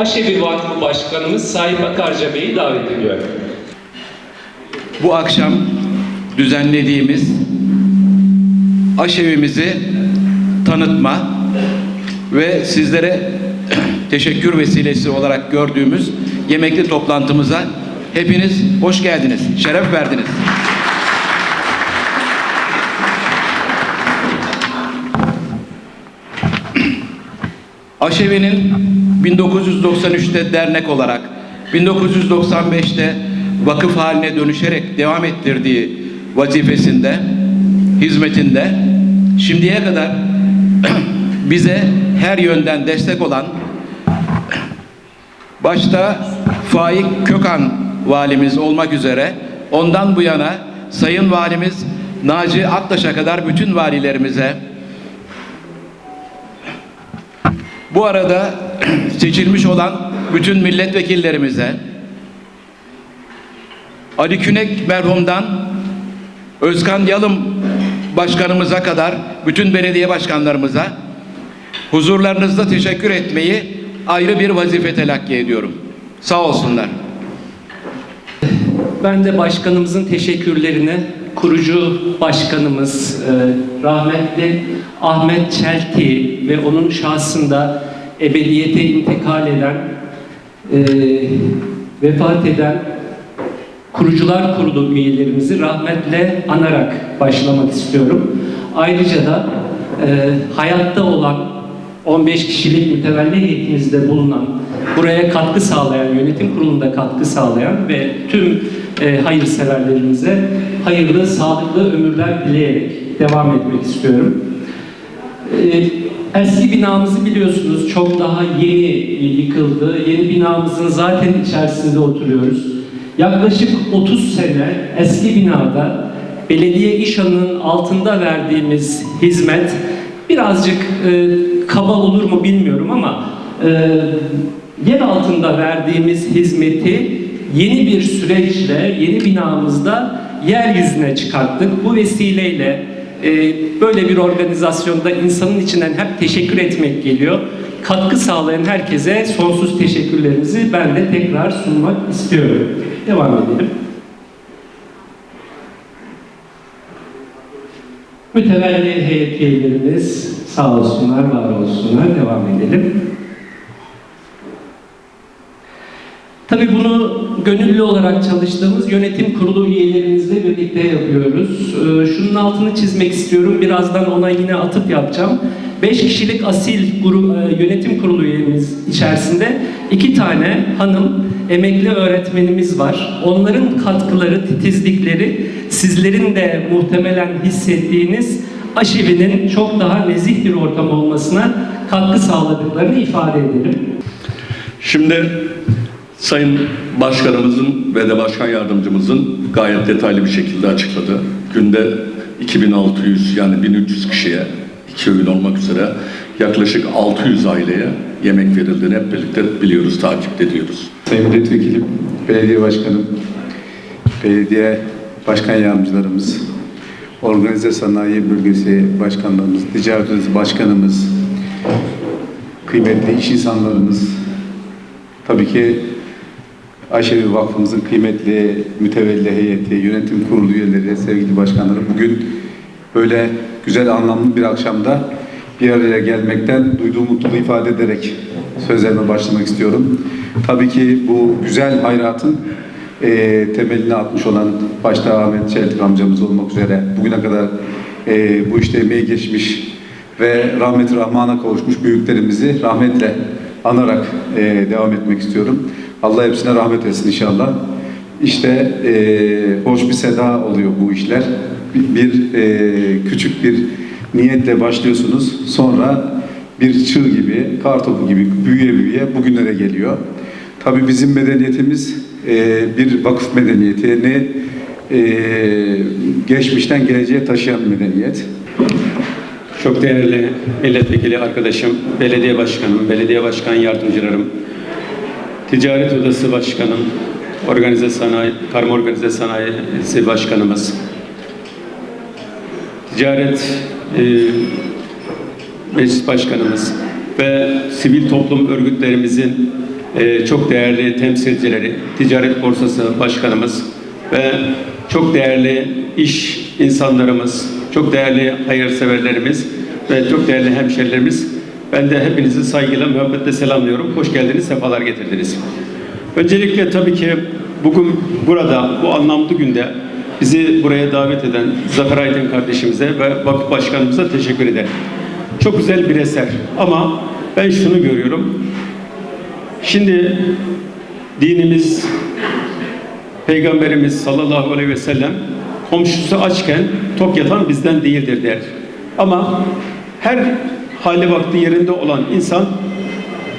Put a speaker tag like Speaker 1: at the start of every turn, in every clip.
Speaker 1: Aşevi Vakfı Başkanımız Sahip Akarca Bey'i davet ediyor.
Speaker 2: bu akşam düzenlediğimiz aşevimizi tanıtma ve sizlere teşekkür vesilesi olarak gördüğümüz yemekli toplantımıza hepiniz hoş geldiniz, şeref verdiniz. Aşevi'nin 1993'te dernek olarak, 1995'te vakıf haline dönüşerek devam ettirdiği vazifesinde, hizmetinde şimdiye kadar bize her yönden destek olan başta Faik Kökan valimiz olmak üzere ondan bu yana Sayın Valimiz Naci Aktaş'a kadar bütün valilerimize bu arada seçilmiş olan bütün milletvekillerimize Ali Künek merhumdan Özkan Yalım başkanımıza kadar bütün belediye başkanlarımıza huzurlarınızda teşekkür etmeyi ayrı bir vazife telakki ediyorum. Sağ olsunlar.
Speaker 1: Ben de başkanımızın teşekkürlerini kurucu başkanımız e, rahmetli Ahmet Çelti ve onun şahsında ebediyete intikal eden e, vefat eden kurucular kurulu üyelerimizi rahmetle anarak başlamak istiyorum. Ayrıca da e, hayatta olan 15 kişilik mütevelli heyetimizde bulunan, buraya katkı sağlayan, yönetim kurulunda katkı sağlayan ve tüm e, hayırseverlerimize hayırlı, sağlıklı ömürler dileyerek devam etmek istiyorum. Ee, Eski binamızı biliyorsunuz çok daha yeni yıkıldı. Yeni binamızın zaten içerisinde oturuyoruz. Yaklaşık 30 sene eski binada belediye işanının altında verdiğimiz hizmet birazcık e, kaba olur mu bilmiyorum ama e, yer altında verdiğimiz hizmeti yeni bir süreçle yeni binamızda yeryüzüne çıkarttık. Bu vesileyle e, böyle bir organizasyonda insanın içinden hep teşekkür etmek geliyor. Katkı sağlayan herkese sonsuz teşekkürlerimizi ben de tekrar sunmak istiyorum. Devam edelim. Mütevelli heyet üyelerimiz sağ olsunlar, var olsunlar. Devam edelim. Tabii bunu gönüllü olarak çalıştığımız yönetim kurulu üyelerimizle birlikte yapıyoruz. Ee, Şunun altını çizmek istiyorum. Birazdan ona yine atıp yapacağım. 5 kişilik asil grup, e, yönetim kurulu üyemiz içerisinde iki tane hanım emekli öğretmenimiz var. Onların katkıları, titizlikleri sizlerin de muhtemelen hissettiğiniz aşevinin çok daha nezih bir ortam olmasına katkı sağladıklarını ifade edelim.
Speaker 3: Şimdi Sayın Başkanımızın ve de Başkan Yardımcımızın gayet detaylı bir şekilde açıkladı. Günde 2600 yani 1300 kişiye iki öğün olmak üzere yaklaşık 600 aileye yemek verildiğini hep birlikte biliyoruz, takip ediyoruz.
Speaker 4: Sayın Milletvekilim, Belediye Başkanım, Belediye Başkan Yardımcılarımız, Organize Sanayi Bölgesi Başkanlarımız, Ticaret Başkanımız, kıymetli iş insanlarımız, tabii ki Ayşevi Vakfımızın kıymetli mütevelli heyeti, yönetim kurulu üyeleri, sevgili başkanlarım bugün böyle güzel anlamlı bir akşamda bir araya gelmekten duyduğum mutluluğu ifade ederek sözlerime başlamak istiyorum. Tabii ki bu güzel hayratın eee, temelini atmış olan başta Ahmet Çeltik amcamız olmak üzere bugüne kadar eee, bu işte emeği geçmiş ve rahmeti rahmana kavuşmuş büyüklerimizi rahmetle anarak eee, devam etmek istiyorum. Allah hepsine rahmet etsin inşallah. İşte eee, hoş bir seda oluyor bu işler. Bir, bir eee, küçük bir niyetle başlıyorsunuz. Sonra bir çığ gibi, kar topu gibi büyüye büyüye bugünlere geliyor. Tabii bizim medeniyetimiz eee, bir vakıf medeniyetini eee, geçmişten geleceğe taşıyan medeniyet.
Speaker 5: Çok değerli milletvekili arkadaşım, belediye başkanım, belediye başkan yardımcılarım, ticaret odası başkanım, organize sanayi, karma organize sanayisi başkanımız, ticaret e, meclis başkanımız ve sivil toplum örgütlerimizin e, çok değerli temsilcileri, Ticaret Borsası Başkanımız ve çok değerli iş insanlarımız, çok değerli hayırseverlerimiz ve çok değerli hemşerilerimiz. Ben de hepinizi saygıyla, muhabbetle selamlıyorum. Hoş geldiniz, sefalar getirdiniz. Öncelikle tabii ki bugün burada, bu anlamlı günde bizi buraya davet eden Zafer Aydın kardeşimize ve vakıf başkanımıza teşekkür ederim. Çok güzel bir eser ama ben şunu görüyorum. Şimdi dinimiz, Peygamberimiz sallallahu aleyhi ve sellem komşusu açken tok yatan bizden değildir der. Ama her hali vakti yerinde olan insan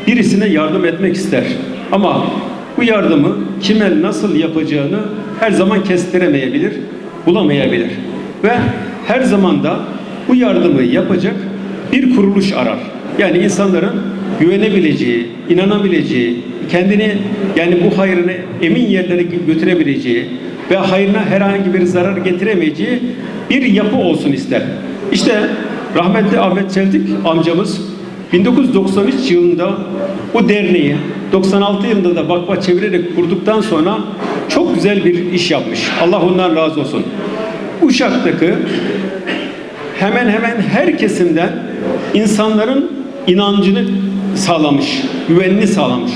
Speaker 5: birisine yardım etmek ister. Ama bu yardımı kime nasıl yapacağını her zaman kestiremeyebilir, bulamayabilir. Ve her zaman da bu yardımı yapacak bir kuruluş arar. Yani insanların güvenebileceği, inanabileceği, kendini yani bu hayrını emin yerlere götürebileceği ve hayrına herhangi bir zarar getiremeyeceği bir yapı olsun ister. İşte rahmetli Ahmet Çeltik amcamız 1993 yılında bu derneği 96 yılında da vakfa çevirerek kurduktan sonra çok güzel bir iş yapmış. Allah ondan razı olsun. Uşak'taki hemen hemen her kesimden insanların inancını sağlamış, güvenini sağlamış.